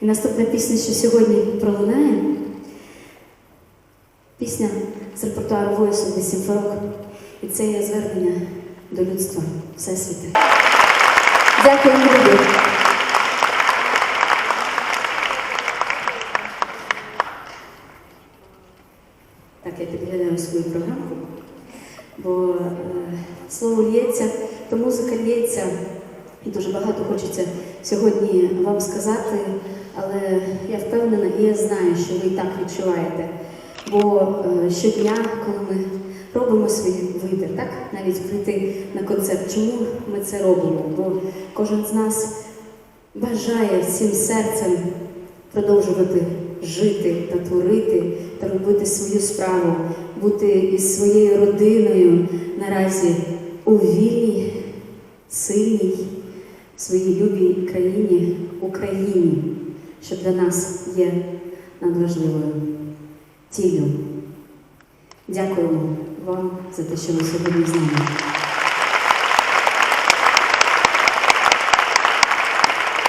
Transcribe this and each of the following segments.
І наступна пісня, що сьогодні пролунає, пісня з репертуару Voice of Сімфорок. І це є звернення до людства Всесвіти. Дякую, люди. Так, я підглядаю свою програмку, бо е, слово лється, то музика лється, і дуже багато хочеться сьогодні вам сказати, але я впевнена і я знаю, що ви і так відчуваєте. Бо е, щодня, коли ми робимо свій вибір, так навіть прийти на концерт, чому ми це робимо? Бо кожен з нас бажає всім серцем продовжувати жити та творити та робити свою справу, бути із своєю родиною наразі у вільній, сильній, своїй любій країні, Україні, що для нас є надважливою ціллю. Дякуємо вам за те, що ви сьогодні з нами.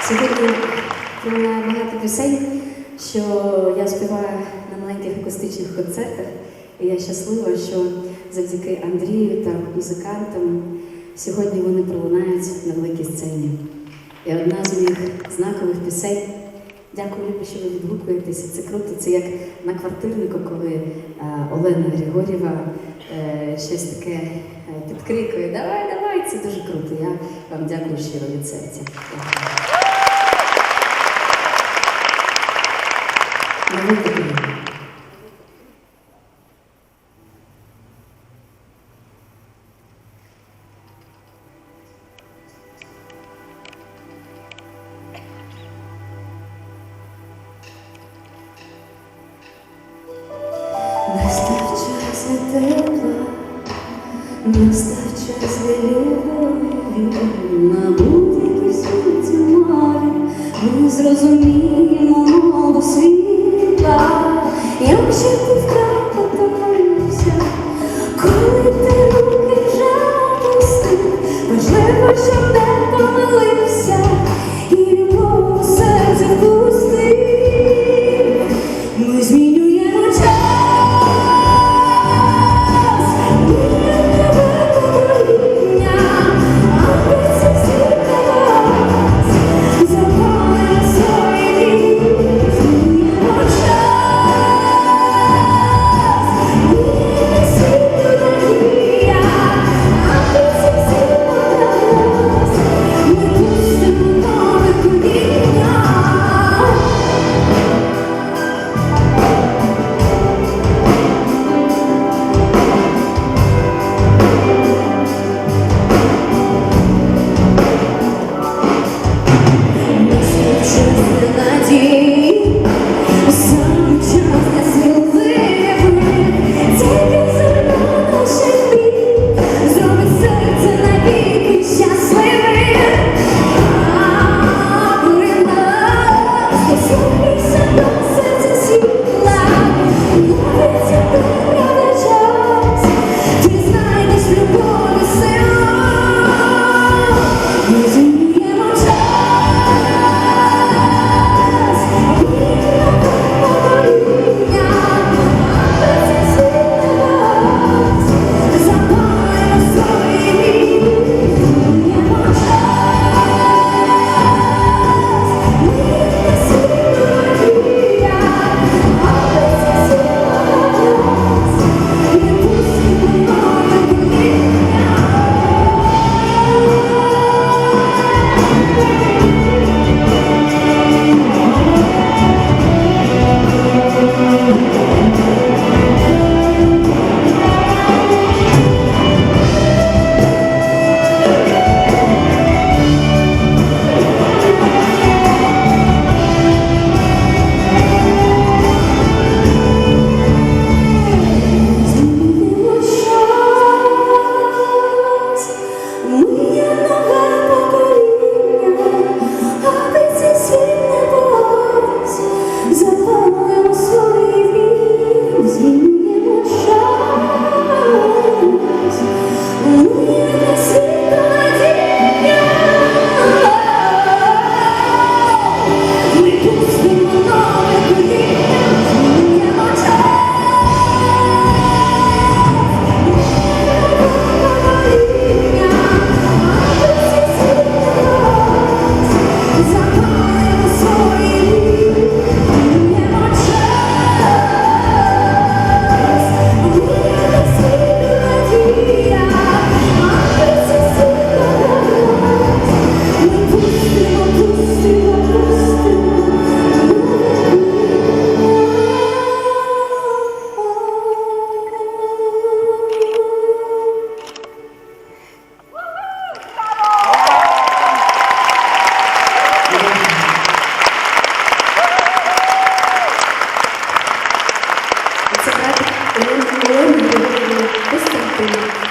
Сьогодні пролунає багато пісень, що я співаю на маленьких акустичних концертах. І я щаслива, що завдяки Андрію та музикантам сьогодні вони пролунають на великій сцені. І одна з моїх знакових пісень. Дякую, Любі, що ви відгукуєтеся. Це круто. Це як на квартирнику, коли е, Олена Григорєва е, щось таке е, підкрикує. Давай, давай, це дуже круто. Я вам дякую щиро від серця. Дякую. Настав час для любові, морі, ми зрозуміємо мову світла, якщо ти вкрай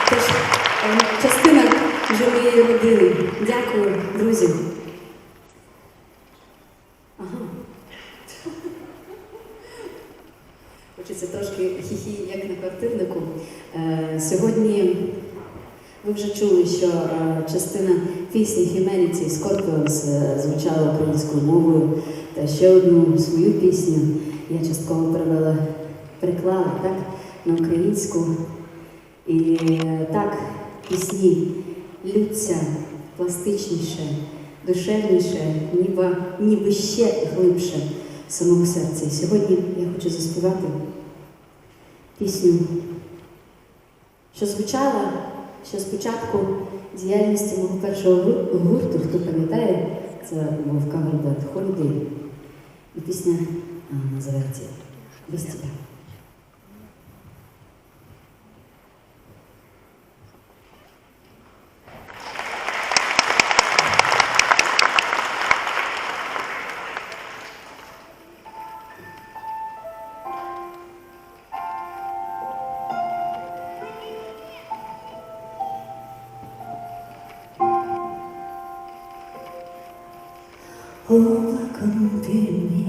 Тож частина вже родини. Дякую, друзі. Хочеться трошки хі-хі, як на квартирнику. Е, сьогодні ви вже чули, що е, частина пісні Humanity Scorpions е, звучала українською мовою, та ще одну свою пісню я частково перевела, переклала так, на українську. І е, так пісні лються пластичніше, душевніше, ніби, ніби ще глибше самого серця. І сьогодні я хочу заспівати пісню, що звучала ще спочатку діяльності мого першого гурту, хто пам'ятає, це був кавер-бет І пісня називається Без тебе. overcome me.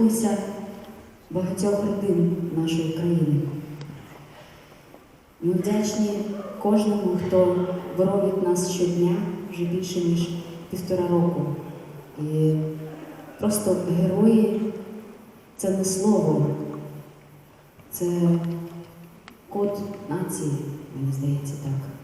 Торкнулися багатьох родин нашої країни. Ми вдячні кожному, хто боронить нас щодня вже більше ніж півтора року. І просто герої це не слово, це код нації, мені здається так.